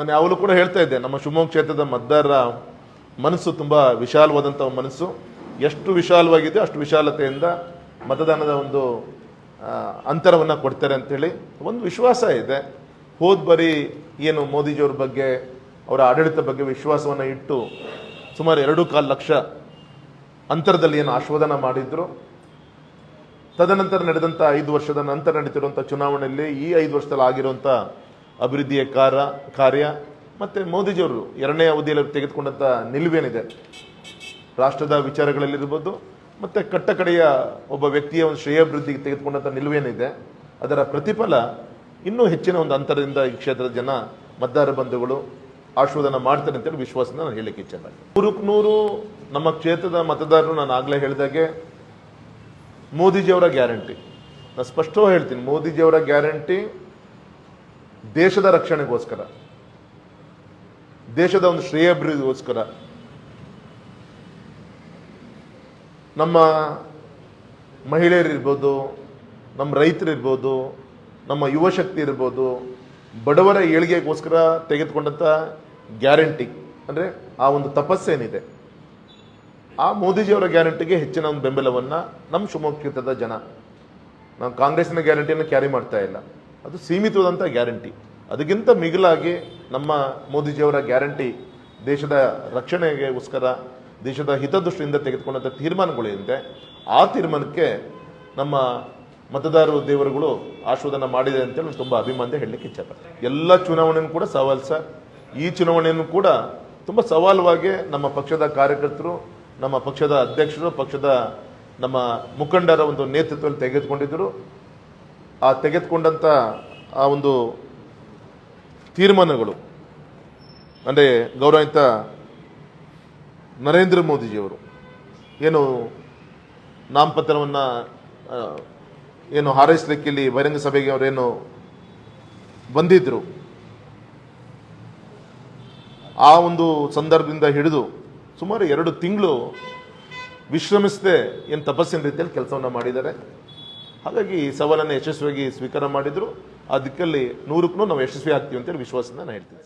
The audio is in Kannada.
ನಾನು ಯಾವಾಗಲೂ ಕೂಡ ಹೇಳ್ತಾ ಇದ್ದೆ, ನಮ್ಮ ಶಿವಮೊಗ್ಗ ಕ್ಷೇತ್ರದ ಮತದಾರರ ಮನಸ್ಸು ತುಂಬ ವಿಶಾಲವಾದಂಥ ಮನಸ್ಸು. ಎಷ್ಟು ವಿಶಾಲವಾಗಿದೆ ಅಷ್ಟು ವಿಶಾಲತೆಯಿಂದ ಮತದಾನದ ಒಂದು ಅಂತರವನ್ನು ಕೊಡ್ತಾರೆ ಅಂಥೇಳಿ ಒಂದು ವಿಶ್ವಾಸ ಇದೆ. ಹೋದ ಬರೀ ಏನು ಮೋದಿಜಿಯವ್ರ ಬಗ್ಗೆ, ಅವರ ಆಡಳಿತ ಬಗ್ಗೆ ವಿಶ್ವಾಸವನ್ನು ಇಟ್ಟು ಸುಮಾರು ಎರಡು ಕಾಲು ಲಕ್ಷ ಅಂತರದಲ್ಲಿ ಏನು ಆಶ್ವಾದನ ಮಾಡಿದ್ರು. ತದನಂತರ ನಡೆದಂಥ ಐದು ವರ್ಷದ ನಂತರ ನಡೀತಿರುವಂಥ ಚುನಾವಣೆಯಲ್ಲಿ ಈ ಐದು ವರ್ಷದಲ್ಲಿ ಆಗಿರುವಂಥ ಅಭಿವೃದ್ಧಿಯ ಕಾರ, ಕಾರ್ಯ ಮತ್ತು ಮೋದಿಜಿಯವರು ಎರಡನೇ ಅವಧಿಯಲ್ಲಿ ತೆಗೆದುಕೊಂಡಂಥ ನಿಲುವೇನಿದೆ. ರಾಷ್ಟ್ರದ ವಿಚಾರಗಳಲ್ಲಿರ್ಬೋದು ಮತ್ತು ಕಟ್ಟಕಡೆಯ ಒಬ್ಬ ವ್ಯಕ್ತಿಯ ಒಂದು ಶ್ರೇಯಾಭಿವೃದ್ಧಿಗೆ ತೆಗೆದುಕೊಂಡಂಥ ನಿಲುವೇನಿದೆ. ಅದರ ಪ್ರತಿಫಲ ಇನ್ನೂ ಹೆಚ್ಚಿನ ಒಂದು ಅಂತರದಿಂದ ಈ ಕ್ಷೇತ್ರದ ಜನ, ಮತದಾರ ಬಂಧುಗಳು ಆಶೀರ್ವಾದನ ಮಾಡ್ತಾರೆ ಅಂತೇಳಿ ವಿಶ್ವಾಸನ ನಾನು ಹೇಳಲಿಕ್ಕೆ ಇಚ್ಛೆ. ನೂರಕ್ಕೆ ನೂರು ನಮ್ಮ ಕ್ಷೇತ್ರದ ಮತದಾರರು ನಾನು ಆಗಲೇ ಹೇಳಿದಾಗೆ ಮೋದಿಜಿಯವರ ಗ್ಯಾರಂಟಿ. ನಾನು ಸ್ಪಷ್ಟವಾಗಿ ಹೇಳ್ತೀನಿ, ಮೋದಿಜಿಯವರ ಗ್ಯಾರಂಟಿ ದೇಶದ ರಕ್ಷಣೆಗೋಸ್ಕರ, ದೇಶದ ಒಂದು ಶ್ರೇಯಾಭಿವೃದ್ಧಿಗೋಸ್ಕರ, ನಮ್ಮ ಮಹಿಳೆಯರಿರ್ಬೋದು, ನಮ್ಮ ರೈತರಿರ್ಬೋದು, ನಮ್ಮ ಯುವಶಕ್ತಿ ಇರ್ಬೋದು ಬಡವರ ಏಳಿಗೆಗೋಸ್ಕರ ತೆಗೆದುಕೊಂಡಂಥ ಗ್ಯಾರಂಟಿ, ಅಂದರೆ ಆ ಒಂದು ತಪಸ್ಸೇನಿದೆ. ಆ ಮೋದಿಜಿಯವರ ಗ್ಯಾರಂಟಿಗೆ ಹೆಚ್ಚಿನ ಒಂದು ಬೆಂಬಲವನ್ನು ನಮ್ಮ ಶಿವಮೊಗ್ಗ ಕ್ಷೇತ್ರದ ಜನ ನಾವು ಕಾಂಗ್ರೆಸ್ನ ಗ್ಯಾರಂಟಿಯನ್ನು ಕ್ಯಾರಿ ಮಾಡ್ತಾ ಇಲ್ಲ. ಅದು ಸೀಮಿತವಾದಂಥ ಗ್ಯಾರಂಟಿ. ಅದಕ್ಕಿಂತ ಮಿಗಿಲಾಗಿ ನಮ್ಮ ಮೋದಿಜಿಯವರ ಗ್ಯಾರಂಟಿ ದೇಶದ ರಕ್ಷಣೆಗೋಸ್ಕರ ದೇಶದ ಹಿತದೃಷ್ಟಿಯಿಂದ ತೆಗೆದುಕೊಂಡಂಥ ತೀರ್ಮಾನಗಳೇನಿದೆ ಆ ತೀರ್ಮಾನಕ್ಕೆ ನಮ್ಮ ಮತದಾರರು ದೇವರುಗಳು ಆಶೀರ್ವಾದನ ಮಾಡಿದೆ ಅಂತೇಳಿ ತುಂಬ ಅಭಿಮಾನದ ಹೇಳಲಿಕ್ಕೆ ಇಚ್ಛಪಡ್ತೀನಿ. ಎಲ್ಲ ಚುನಾವಣೆಯನ್ನು ಕೂಡ ಸವಾಲು ಸರ್. ಈ ಚುನಾವಣೆಯನ್ನು ಕೂಡ ತುಂಬ ಸವಾಲುವಾಗಿ ನಮ್ಮ ಪಕ್ಷದ ಕಾರ್ಯಕರ್ತರು, ನಮ್ಮ ಪಕ್ಷದ ಅಧ್ಯಕ್ಷರು, ಪಕ್ಷದ ನಮ್ಮ ಮುಖಂಡರ ಒಂದು ನೇತೃತ್ವದಲ್ಲಿ ತೆಗೆದುಕೊಂಡಿದ್ದರು. ಆ ತೆಗೆದುಕೊಂಡಂಥ ಆ ಒಂದು ತೀರ್ಮಾನಗಳು. ಅಂದರೆ ಗೌರವಿತ ನರೇಂದ್ರ ಮೋದಿಜಿಯವರು ಏನು ನಾಮಪತ್ರವನ್ನು ಏನು ಹಾರೈಸಲಿಕ್ಕೆ ಇಲ್ಲಿ ಬಹಿರಂಗ ಸಭೆಗೆ ಅವರೇನು ಬಂದಿದ್ದರು ಆ ಒಂದು ಸಂದರ್ಭದಿಂದ ಹಿಡಿದು ಸುಮಾರು ಎರಡು ತಿಂಗಳು ವಿಶ್ರಮಿಸದೆ ಏನು ತಪಸ್ಸಿನ ರೀತಿಯಲ್ಲಿ ಕೆಲಸವನ್ನು ಮಾಡಿದ್ದಾರೆ. ಹಾಗಾಗಿ ಈ ಸವಾಲನ್ನು ಯಶಸ್ವಿಯಾಗಿ ಸ್ವೀಕಾರ ಮಾಡಿದ್ರು. ಆ ದಿಕ್ಕಲ್ಲಿ ನೂರಕ್ಕೂ ನಾವು ಯಶಸ್ವಿ ಆಗ್ತೀವಿ ಅಂತೇಳಿ ವಿಶ್ವಾಸದಿಂದ ನಾನು ಹೇಳ್ತೀನಿ.